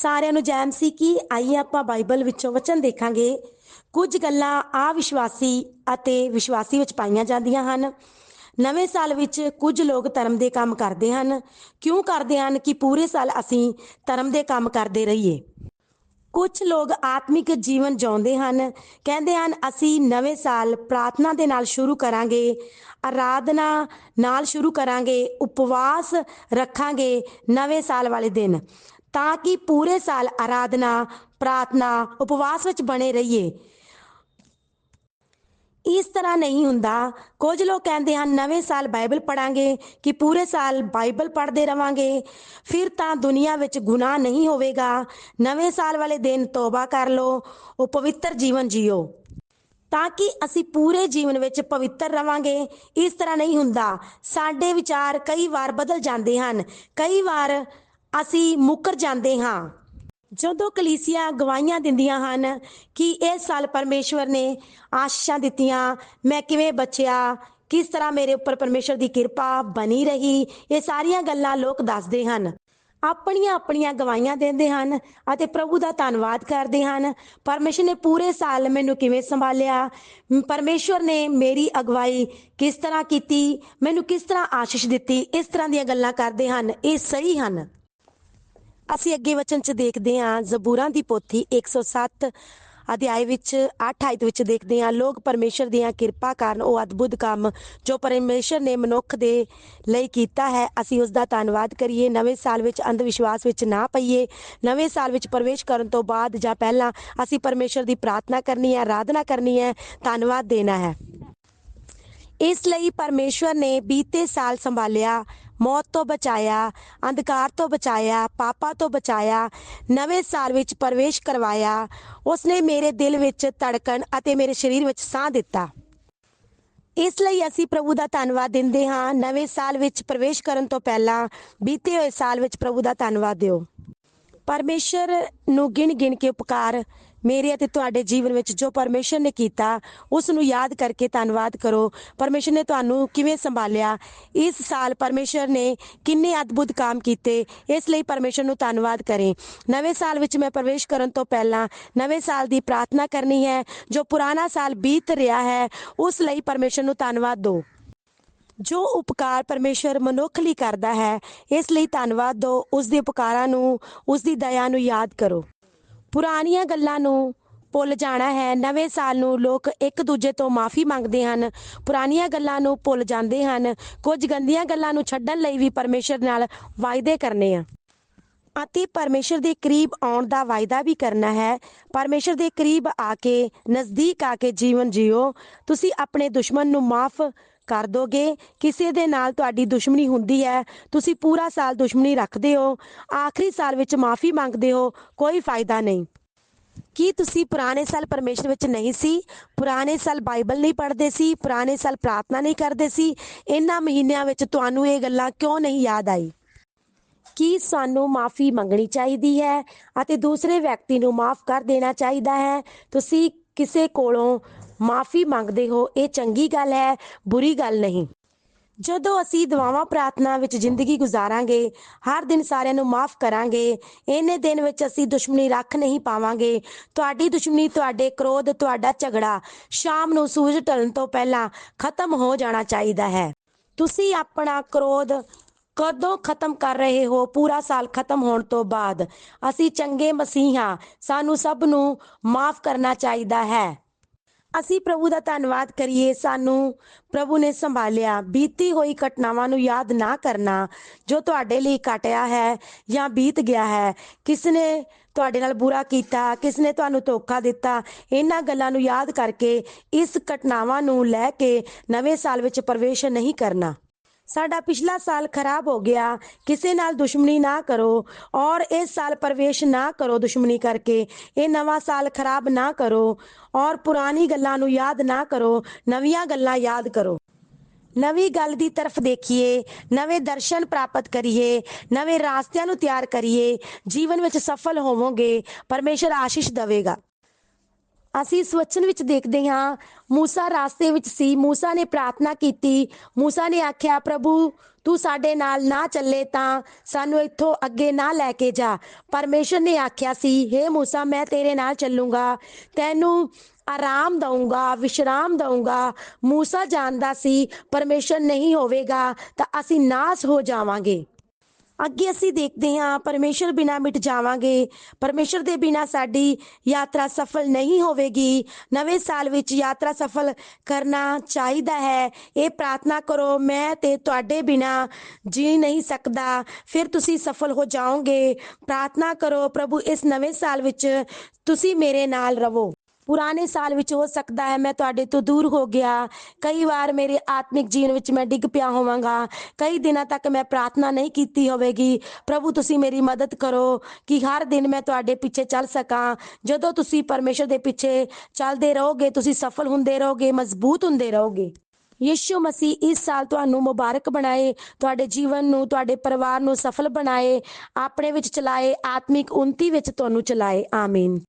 ਸਾਰਿਆਂ ਨੂੰ ਜੈਮ ਸੀ ਕਿ ਆਈਏ ਆਪਾਂ ਬਾਈਬਲ ਵਿੱਚੋਂ ਵਚਨ ਦੇਖਾਂਗੇ। ਕੁਝ ਗੱਲਾਂ ਆ ਵਿਸ਼ਵਾਸੀ ਅਤੇ ਵਿਸ਼ਵਾਸੀ ਵਿੱਚ ਪਾਈਆਂ ਜਾਂਦੀਆਂ ਹਨ। ਨਵੇਂ ਸਾਲ ਵਿੱਚ ਕੁਝ ਲੋਕ ਧਰਮ ਦੇ ਕੰਮ ਕਰਦੇ ਹਨ। ਕਿਉਂ ਕਰਦੇ ਹਨ ਕਿ ਪੂਰੇ ਸਾਲ ਅਸੀਂ ਧਰਮ ਦੇ ਕੰਮ ਕਰਦੇ ਰਹੀਏ। ਕੁਝ ਲੋਕ ਆਤਮਿਕ ਜੀਵਨ ਜਿਉਂਦੇ ਹਨ। ਕਹਿੰਦੇ ਹਨ, ਅਸੀਂ ਨਵੇਂ ਸਾਲ ਪ੍ਰਾਰਥਨਾ ਦੇ ਨਾਲ ਸ਼ੁਰੂ ਕਰਾਂਗੇ ਆਰਾਧਨਾ ਨਾਲ ਸ਼ੁਰੂ ਕਰਾਂਗੇ, ਉਪਵਾਸ ਰੱਖਾਂਗੇ ਨਵੇਂ ਸਾਲ ਵਾਲੇ ਦਿਨ। ਤਾਂ ਕਿ ਪੂਰੇ ਸਾਲ ਆਰਾਧਨਾ, ਪ੍ਰਾਰਥਨਾ, ਉਪਵਾਸ ਵਿੱਚ ਬਣੇ ਰਹੀਏ। ਇਸ ਤਰ੍ਹਾਂ ਨਹੀਂ ਹੁੰਦਾ। ਕੁਝ ਲੋਕ ਕਹਿੰਦੇ ਹਨ, ਨਵੇਂ ਸਾਲ ਬਾਈਬਲ ਪੜਾਂਗੇ ਕਿ ਪੂਰੇ ਸਾਲ ਬਾਈਬਲ ਪੜ੍ਹਦੇ ਰਵਾਂਗੇ। ਫਿਰ ਤਾਂ ਦੁਨੀਆ ਵਿੱਚ ਗੁਨਾਹ ਨਹੀਂ ਹੋਵੇਗਾ। ਨਵੇਂ ਸਾਲ ਵਾਲੇ ਦਿਨ ਤੋਬਾ ਕਰ ਲਓ ਉਹ ਪਵਿੱਤਰ ਜੀਵਨ ਜੀਓ। ਤਾਂ ਕਿ ਅਸੀਂ ਪੂਰੇ ਜੀਵਨ ਵਿੱਚ ਪਵਿੱਤਰ ਰਵਾਂਗੇ। ਇਸ ਤਰ੍ਹਾਂ ਨਹੀਂ ਹੁੰਦਾ। ਸਾਡੇ ਵਿਚਾਰ ਕਈ ਵਾਰ ਬਦਲ ਜਾਂਦੇ ਹਨ। ਕਈ ਵਾਰ ਅਸੀਂ ਮੁੱਕਰ ਜਾਂਦੇ ਹਾਂ। ਜਦੋਂ ਕਲੀਸੀਆ ਗਵਾਹੀਆਂ ਦਿੰਦੀਆਂ ਹਨ ਕਿ ਇਸ ਸਾਲ ਪਰਮੇਸ਼ਵਰ ਨੇ ਆਸ਼ੀਸ਼ਾਂ ਦਿੱਤੀਆਂ, ਮੈਂ ਕਿਵੇਂ ਬਚਿਆ? ਕਿਸ ਤਰ੍ਹਾਂ ਮੇਰੇ ਉੱਪਰ ਪਰਮੇਸ਼ਵਰ ਦੀ ਕਿਰਪਾ ਬਣੀ ਰਹੀ? ਇਹ ਸਾਰੀਆਂ ਗੱਲਾਂ ਲੋਕ ਦੱਸਦੇ ਹਨ। ਆਪਣੀਆਂ ਆਪਣੀਆਂ ਗਵਾਹੀਆਂ ਦਿੰਦੇ ਹਨ ਅਤੇ ਪ੍ਰਭੂ ਦਾ ਧੰਨਵਾਦ ਕਰਦੇ ਹਨ। ਪਰਮੇਸ਼ਰ ਨੇ ਪੂਰੇ ਸਾਲ ਮੈਨੂੰ ਕਿਵੇਂ ਸੰਭਾਲਿਆ? ਪਰਮੇਸ਼ਵਰ ਨੇ ਮੇਰੀ ਅਗਵਾਈ ਕਿਸ ਤਰ੍ਹਾਂ ਕੀਤੀ? ਮੈਨੂੰ ਕਿਸ ਤਰ੍ਹਾਂ ਆਸ਼ੀਸ਼ ਦਿੱਤੀ? ਇਸ ਤਰ੍ਹਾਂ ਦੀਆਂ ਗੱਲਾਂ ਕਰਦੇ ਹਨ। ਇਹ ਸਹੀ ਹਨ। ਅਸੀਂ ਅੱਗੇ ਵਚਨ ਚ ਦੇਖਦੇ ਹਾਂ, ਜ਼ਬੂਰਾਂ ਦੀ ਪੋਥੀ 107 ਅਧਿਆਇ ਵਿੱਚ 8 ਆਇਤ ਵਿੱਚ ਦੇਖਦੇ ਹਾਂ, ਲੋਕ ਪਰਮੇਸ਼ਰ ਦੀਆਂ ਕਿਰਪਾ ਕਾਰਨ ਉਹ ਅਦਭੁਤ ਕੰਮ ਜੋ ਪਰਮੇਸ਼ਰ ਨੇ ਮਨੁੱਖ ਦੇ ਲਈ ਕੀਤਾ ਹੈ, ਅਸੀਂ ਉਸ ਦਾ ਧੰਨਵਾਦ ਕਰੀਏ, ਨਵੇਂ ਸਾਲ ਵਿੱਚ ਅੰਧ ਵਿਸ਼ਵਾਸ ਵਿੱਚ ਨਾ ਪਈਏ, ਨਵੇਂ ਸਾਲ ਵਿੱਚ ਪ੍ਰਵੇਸ਼ ਕਰਨ ਤੋਂ ਬਾਅਦ ਜਾਂ ਪਹਿਲਾਂ ਅਸੀਂ ਪਰਮੇਸ਼ਰ ਦੀ ਪ੍ਰਾਰਥਨਾ ਕਰਨੀ ਹੈ, ਆਰਾਧਨਾ ਕਰਨੀ ਹੈ, ਧੰਨਵਾਦ ਦੇਣਾ ਹੈ। ਇਸ ਲਈ ਪਰਮੇਸ਼ਵਰ ਨੇ ਬੀਤੇ ਸਾਲ ਸੰਭਾਲਿਆ ਮੌਤ ਤੋਂ ਬਚਾਇਆ, ਅੰਧਕਾਰ ਤੋਂ ਬਚਾਇਆ, ਪਾਪਾਂ ਤੋਂ ਬਚਾਇਆ, ਨਵੇਂ ਸਾਲ ਵਿੱਚ ਪ੍ਰਵੇਸ਼ ਕਰਵਾਇਆ। ਉਸਨੇ ਮੇਰੇ ਦਿਲ ਵਿੱਚ ਧੜਕਣ ਅਤੇ ਮੇਰੇ ਸਰੀਰ ਵਿੱਚ ਸਾਹ ਦਿੱਤਾ। ਇਸ ਲਈ ਅਸੀਂ ਪ੍ਰਭੂ ਦਾ ਧੰਨਵਾਦ ਦਿੰਦੇ ਹਾਂ। ਨਵੇਂ ਸਾਲ ਵਿੱਚ ਪ੍ਰਵੇਸ਼ ਕਰਨ ਤੋਂ ਪਹਿਲਾਂ ਬੀਤੇ ਹੋਏ ਸਾਲ ਵਿੱਚ ਪ੍ਰਭੂ ਦਾ ਧੰਨਵਾਦ ਦਿਓ। ਪਰਮੇਸ਼ਰ ਨੂੰ ਗਿਣ ਗਿਣ ਕੇ ਉਪਕਾਰ। ਮੇਰੇ ਅਤੇ ਤੁਹਾਡੇ ਜੀਵਨ ਵਿੱਚ ਜੋ ਪਰਮੇਸ਼ਰ ਨੇ ਕੀਤਾ, ਉਸ ਨੂੰ ਯਾਦ ਕਰਕੇ ਧੰਨਵਾਦ ਕਰੋ। ਪਰਮੇਸ਼ਰ ਨੇ ਤੁਹਾਨੂੰ ਕਿਵੇਂ ਸੰਭਾਲਿਆ? ਇਸ ਸਾਲ ਪਰਮੇਸ਼ਰ ਨੇ ਕਿੰਨੇ ਅద్ਭੁਤ ਕੰਮ ਕੀਤੇ? ਇਸ ਲਈ ਪਰਮੇਸ਼ਰ ਨੂੰ ਧੰਨਵਾਦ ਕਰੇ। ਨਵੇਂ ਸਾਲ ਵਿੱਚ ਮੈਂ ਪ੍ਰਵੇਸ਼ ਕਰਨ ਤੋਂ ਪਹਿਲਾਂ ਨਵੇਂ ਸਾਲ ਦੀ ਪ੍ਰਾਰਥਨਾ ਕਰਨੀ ਹੈ। ਜੋ ਪੁਰਾਣਾ ਸਾਲ ਬੀਤ ਰਿਹਾ ਹੈ, ਉਸ ਲਈ ਪਰਮੇਸ਼ਰ ਨੂੰ ਧੰਨਵਾਦ ਦਿਓ ਜੋ ਉਪਕਾਰ ਪਰਮੇਸ਼ਰ ਮਨੁੱਖ ਲਈ ਕਰਦਾ ਹੈ, ਇਸ ਲਈ ਧੰਨਵਾਦ ਦਿਓ ਉਸ ਦੇ ਉਪਕਾਰਾਂ ਨੂੰ, ਉਸ ਦੀ ਦਇਆ ਨੂੰ ਯਾਦ ਕਰੋ। ਪੁਰਾਣੀਆਂ ਗੱਲਾਂ ਨੂੰ ਭੁੱਲ ਜਾਣਾ ਹੈ। ਨਵੇਂ ਸਾਲ ਨੂੰ ਲੋਕ ਇੱਕ ਦੂਜੇ ਤੋਂ ਮਾਫੀ ਮੰਗਦੇ ਹਨ। ਪੁਰਾਣੀਆਂ ਗੱਲਾਂ ਨੂੰ ਭੁੱਲ ਜਾਂਦੇ ਹਨ। ਕੁਝ ਗੰਦੀਆਂ ਗੱਲਾਂ ਨੂੰ ਛੱਡਣ ਲਈ ਵੀ ਪਰਮੇਸ਼ਰ ਨਾਲ ਵਾਅਦੇ ਕਰਨੇ ਆ। ਅਤੇ ਪਰਮੇਸ਼ਰ ਦੇ ਕਰੀਬ ਆਉਣ ਦਾ ਵਾਅਦਾ ਵੀ ਕਰਨਾ ਹੈ। ਪਰਮੇਸ਼ਰ ਦੇ ਕਰੀਬ ਆ ਕੇ, ਨਜ਼ਦੀਕ ਆ ਕੇ ਜੀਵਨ ਜਿਓ। ਤੁਸੀਂ ਆਪਣੇ ਦੁਸ਼ਮਣ ਨੂੰ ਮਾਫ ਕਰ ਦੋਗੇ? ਕਿਸੇ ਦੇ ਨਾਲ ਤੁਹਾਡੀ ਦੁਸ਼ਮਣੀ ਹੁੰਦੀ ਹੈ। ਤੁਸੀਂ ਪੂਰਾ ਸਾਲ ਦੁਸ਼ਮਣੀ ਰੱਖਦੇ ਹੋ। ਆਖਰੀ ਸਾਲ ਵਿੱਚ ਮਾਫੀ ਮੰਗਦੇ ਹੋ। ਕੋਈ ਫਾਇਦਾ ਨਹੀਂ। ਕੀ ਤੁਸੀਂ ਪੁਰਾਣੇ ਸਾਲ ਪਰਮੇਸ਼ਰ ਵਿੱਚ ਨਹੀਂ ਸੀ? ਪੁਰਾਣੇ ਸਾਲ ਬਾਈਬਲ ਨਹੀਂ ਪੜ੍ਹਦੇ ਸੀ। ਪੁਰਾਣੇ ਸਾਲ ਪ੍ਰਾਰਥਨਾ ਨਹੀਂ ਕਰਦੇ ਸੀ। ਇਹਨਾਂ ਮਹੀਨਿਆਂ ਵਿੱਚ ਤੁਹਾਨੂੰ ਇਹ ਗੱਲਾਂ ਕਿਉਂ ਨਹੀਂ ਯਾਦ ਆਈ? ਕੀ ਸਾਨੂੰ ਮਾਫੀ ਮੰਗਣੀ ਚਾਹੀਦੀ ਹੈ ਅਤੇ ਦੂਸਰੇ ਵਿਅਕਤੀ ਨੂੰ ਮਾਫ ਕਰ ਦੇਣਾ ਚਾਹੀਦਾ ਹੈ? ਤੁਸੀਂ ਕਿਸੇ ਕੋਲੋਂ ਮਾਫੀ ਮੰਗਦੇ ਹੋ, ਇਹ ਚੰਗੀ ਗੱਲ ਹੈ, ਬੁਰੀ ਗੱਲ ਨਹੀਂ। ਜਦੋਂ ਅਸੀਂ ਦੁਆਵਾਂ ਪ੍ਰਾਰਥਨਾ ਵਿੱਚ ਜ਼ਿੰਦਗੀ ਗੁਜ਼ਾਰਾਂਗੇ, ਹਰ ਦਿਨ ਸਾਰਿਆਂ ਨੂੰ ਮਾਫ ਕਰਾਂਗੇ ਇਹਨੇ ਦਿਨ ਵਿੱਚ ਅਸੀਂ ਦੁਸ਼ਮਣੀ ਰੱਖ ਨਹੀਂ ਪਾਵਾਂਗੇ। ਤੁਹਾਡੀ ਦੁਸ਼ਮਣੀ, ਤੁਹਾਡੇ ਕ੍ਰੋਧ, ਤੁਹਾਡਾ ਝਗੜਾ ਸ਼ਾਮ ਨੂੰ ਸੂਰਜ ਢਲਣ ਤੋਂ ਪਹਿਲਾਂ ਖਤਮ ਹੋ ਜਾਣਾ ਚਾਹੀਦਾ ਹੈ। ਤੁਸੀਂ ਆਪਣਾ ਕ੍ਰੋਧ ਕਦੋਂ ਖਤਮ ਕਰ ਰਹੇ ਹੋ? ਪੂਰਾ ਸਾਲ ਖਤਮ ਹੋਣ ਤੋਂ ਬਾਅਦ। ਅਸੀਂ ਚੰਗੇ ਮਸੀਹਾ ਸਾਨੂੰ ਸਭ ਨੂੰ ਮਾਫ ਕਰਨਾ ਚਾਹੀਦਾ ਹੈ। ਅਸੀਂ ਪ੍ਰਭੂ ਦਾ ਧੰਨਵਾਦ ਕਰੀਏ। ਸਾਨੂੰ ਪ੍ਰਭੂ ਨੇ ਸੰਭਾਲਿਆ। ਬੀਤੀ ਹੋਈ ਘਟਨਾਵਾਂ ਨੂੰ ਯਾਦ ਨਾ ਕਰਨਾ ਜੋ ਤੁਹਾਡੇ ਲਈ ਘਟਿਆ ਹੈ ਜਾਂ ਬੀਤ ਗਿਆ ਹੈ। ਕਿਸ ਨੇ ਤੁਹਾਡੇ ਨਾਲ ਬੁਰਾ ਕੀਤਾ? ਕਿਸ ਨੇ ਤੁਹਾਨੂੰ ਧੋਖਾ ਦਿੱਤਾ? ਇਹਨਾਂ ਗੱਲਾਂ ਨੂੰ ਯਾਦ ਕਰਕੇ ਇਸ ਘਟਨਾਵਾਂ ਨੂੰ ਲੈ ਕੇ ਨਵੇਂ ਸਾਲ ਵਿੱਚ ਪ੍ਰਵੇਸ਼ ਨਹੀਂ ਕਰਨਾ। ਸਾਡਾ ਪਿਛਲਾ ਸਾਲ ਖਰਾਬ ਹੋ ਗਿਆ। ਕਿਸੇ ਨਾਲ ਦੁਸ਼ਮਣੀ ਨਾ ਕਰੋ ਔਰ ਇਸ ਸਾਲ ਪ੍ਰਵੇਸ਼ ਨਾ ਕਰੋ ਦੁਸ਼ਮਣੀ ਕਰਕੇ। ਇਹ ਨਵਾਂ ਸਾਲ ਖਰਾਬ ਨਾ ਕਰੋ ਔਰ ਪੁਰਾਣੀ ਗੱਲਾਂ ਨੂੰ ਯਾਦ ਨਾ ਕਰੋ, ਨਵੀਆਂ ਗੱਲਾਂ ਯਾਦ ਕਰੋ। ਨਵੀਂ ਗੱਲ ਦੀ ਤਰਫ ਦੇਖੀਏ, ਨਵੇਂ ਦਰਸ਼ਨ ਪ੍ਰਾਪਤ ਕਰੀਏ, ਨਵੇਂ ਰਾਸਤਿਆਂ ਨੂੰ ਤਿਆਰ ਕਰੀਏ, ਜੀਵਨ ਵਿੱਚ ਸਫਲ ਹੋਵੋਗੇ, ਪਰਮੇਸ਼ਰ ਆਸ਼ੀਸ਼ ਦੇਵੇਗਾ। ਅਸੀਂ ਇਸ ਵਿੱਚ ਦੇਖਦੇ ਹਾਂ, ਮੂਸਾ ਰਾਸਤੇ ਵਿੱਚ ਸੀ, ਮੂਸਾ ਨੇ ਪ੍ਰਾਰਥਨਾ ਕੀਤੀ, ਮੂਸਾ ਨੇ ਆਖਿਆ, ਪ੍ਰਭੂ, ਤੂੰ ਸਾਡੇ ਨਾਲ ਨਾ ਚੱਲੇ ਤਾਂ ਸਾਨੂੰ ਇੱਥੋਂ ਅੱਗੇ ਨਾ ਲੈ ਕੇ ਜਾ। ਪਰਮੇਸ਼ਰ ਨੇ ਆਖਿਆ ਸੀ, ਹੇ ਮੂਸਾ, ਮੈਂ ਤੇਰੇ ਨਾਲ ਚੱਲੂੰਗਾ, ਤੈਨੂੰ ਆਰਾਮ ਦਊਂਗਾ, ਵਿਸ਼ਰਾਮ ਦਊਂਗਾ। ਮੂਸਾ ਜਾਣਦਾ ਸੀ, ਪਰਮੇਸ਼ਰ ਨਹੀਂ ਹੋਵੇਗਾ ਤਾਂ ਅਸੀਂ ਨਾਸ ਹੋ ਜਾਵਾਂਗੇ। ਅੱਗੇ ਅਸੀਂ ਦੇਖਦੇ ਹਾਂ, ਪਰਮੇਸ਼ਰ ਬਿਨਾ ਮਿਟ ਜਾਵਾਂਗੇ। ਪਰਮੇਸ਼ਰ ਦੇ ਬਿਨਾ ਸਾਡੀ ਯਾਤਰਾ ਸਫਲ ਨਹੀਂ ਹੋਵੇਗੀ। ਨਵੇਂ ਸਾਲ ਵਿੱਚ ਯਾਤਰਾ ਸਫਲ ਕਰਨਾ ਚਾਹੀਦਾ ਹੈ। ਇਹ ਪ੍ਰਾਰਥਨਾ ਕਰੋ, ਮੈਂ ਤੇ ਤੁਹਾਡੇ ਬਿਨਾ ਜੀ ਨਹੀਂ ਸਕਦਾ। ਫਿਰ ਤੁਸੀਂ ਸਫਲ ਹੋ ਜਾਓਗੇ। ਪ੍ਰਾਰਥਨਾ ਕਰੋ, ਪ੍ਰਭੂ, ਇਸ ਨਵੇਂ ਸਾਲ ਵਿੱਚ ਤੁਸੀਂ ਮੇਰੇ ਨਾਲ ਰਹੋ ਪੁਰਾਣੇ ਸਾਲ ਵਿੱਚ ਹੋ ਸਕਦਾ ਹੈ, ਮੈਂ ਤੁਹਾਡੇ ਤੋਂ ਦੂਰ ਹੋ ਗਿਆ। ਕਈ ਵਾਰ ਮੇਰੇ ਆਤਮਿਕ ਜੀਵਨ ਵਿੱਚ ਮੈਂ ਡਿੱਗ ਪਿਆ ਹੋਵਾਂਗਾ। ਕਈ ਦਿਨਾਂ ਤੱਕ ਮੈਂ ਪ੍ਰਾਰਥਨਾ ਨਹੀਂ ਕੀਤੀ ਹੋਵੇਗੀ। ਪ੍ਰਭੂ, ਤੁਸੀਂ ਮੇਰੀ ਮਦਦ ਕਰੋ ਕਿ ਹਰ ਦਿਨ ਮੈਂ ਤੁਹਾਡੇ ਪਿੱਛੇ ਚੱਲ ਸਕਾਂ। ਜਦੋਂ ਤੁਸੀਂ ਪਰਮੇਸ਼ਰ ਦੇ ਪਿੱਛੇ ਚੱਲਦੇ ਰਹੋਗੇ, ਤੁਸੀਂ ਸਫਲ ਹੁੰਦੇ ਰਹੋਗੇ, ਮਜ਼ਬੂਤ ਹੁੰਦੇ ਰਹੋਗੇ। ਯਿਸੂ ਮਸੀਹ ਇਸ ਸਾਲ ਤੁਹਾਨੂੰ ਮੁਬਾਰਕ ਬਣਾਏ, ਤੁਹਾਡੇ ਜੀਵਨ ਨੂੰ, ਤੁਹਾਡੇ ਪਰਿਵਾਰ ਨੂੰ ਸਫਲ ਬਣਾਏ, ਆਪਣੇ ਵਿੱਚ ਚਲਾਏ, ਆਤਮਿਕ ਉન્નਤੀ ਵਿੱਚ ਤੁਹਾਨੂੰ ਚਲਾਏ। ਆਮੀਨ।